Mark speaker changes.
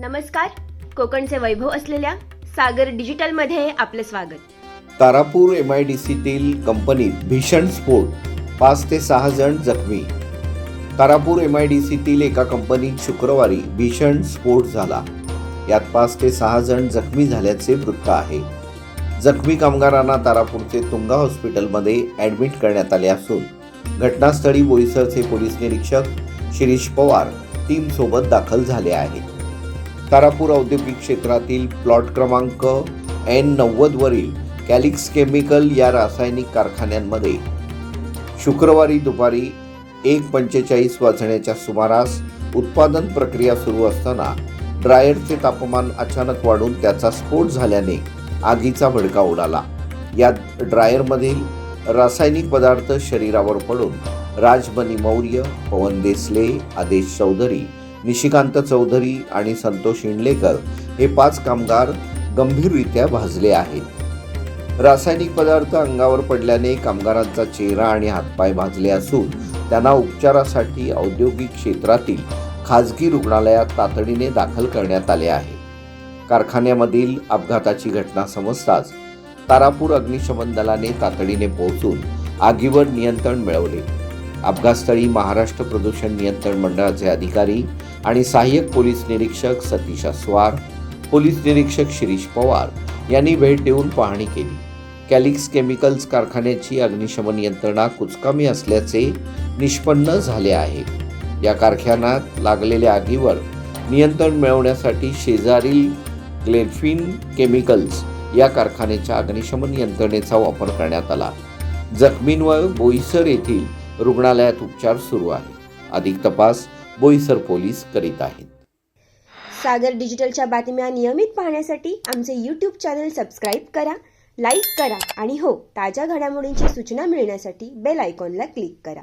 Speaker 1: नमस्कार. कोकणचे वैभव असलेल्या सागर डिजिटलमध्ये आपले स्वागत.
Speaker 2: तारापूर एम आय डी सीतील कंपनीत भीषण स्फोट पाच ते सहा जण जखमी. तारापूर एम आय डी सीतील एका कंपनीत शुक्रवारी भीषण स्फोट झाला. यात पाच ते सहा जण जखमी झाल्याचे वृत्त आहे. जखमी कामगारांना तारापूरचे तुंगा हॉस्पिटलमध्ये ॲडमिट करण्यात आले असून घटनास्थळी बोईसरचे पोलीस निरीक्षक शिरीष पवार टीमसोबत दाखल झाले आहेत. तारापूर औद्योगिक क्षेत्रातील प्लॉट क्रमांक एन नव्वदवरील कॅलिक्स केमिकल या रासायनिक कारखान्यांमध्ये शुक्रवारी दुपारी एक पंचेचाळीस वाजण्याच्या सुमारास उत्पादन प्रक्रिया सुरू असताना ड्रायरचे तापमान अचानक वाढून त्याचा स्फोट झाल्याने आगीचा भडका उडाला. यात ड्रायरमधील रासायनिक पदार्थ शरीरावर पडून राजबनी मौर्य पवन देसले आदेश चौधरी निशिकांत चौधरी आणि संतोष इंडलेकर हे पाच कामगार गंभीररित्या भाजले आहेत. रासायनिक पदार्थ अंगावर पडल्याने कामगारांचा चेहरा आणि हातपाय भाजले असून त्यांना उपचारासाठी औद्योगिक क्षेत्रातील खाजगी रुग्णालयात तातडीने दाखल करण्यात आले आहे. कारखान्यामधील अपघाताची घटना समजताच तारापूर अग्निशमन दलाने तातडीने पोहोचून आगीवर नियंत्रण मिळवले. अपघातस्थळी महाराष्ट्र प्रदूषण नियंत्रण मंडळाचे अधिकारी आणि सहाय्यक पोलीस निरीक्षक सतीश अस्वार पोलीस निरीक्षक शिरीष पवार यांनी भेट देऊन पाहणी केली. कॅलिक्स केमिकल्स कारखान्याची अग्निशमन यंत्रणा कुचकामी असल्याचे निष्पन्न झाले आहे. या कारखान्यात लागलेल्या आगीवर नियंत्रण मिळवण्यासाठी शेजारील ग्लेफिन केमिकल्स या कारखान्याच्या अग्निशमन यंत्रणेचा वापर करण्यात आला. जखमींवर बोईसर येथील रुग्णालयात उपचार सुरू आहे अधिक तपास बोईसर पोलीस करीत आहेत.
Speaker 1: सागर डिजिटलच्या बातम्या नियमित पाहण्यासाठी आमचे यूट्यूब चॅनल सबस्क्राईब करा लाईक करा आणि हो ताज्या घडामोडींची सूचना मिळण्यासाठी बेल आयकॉनला क्लिक करा.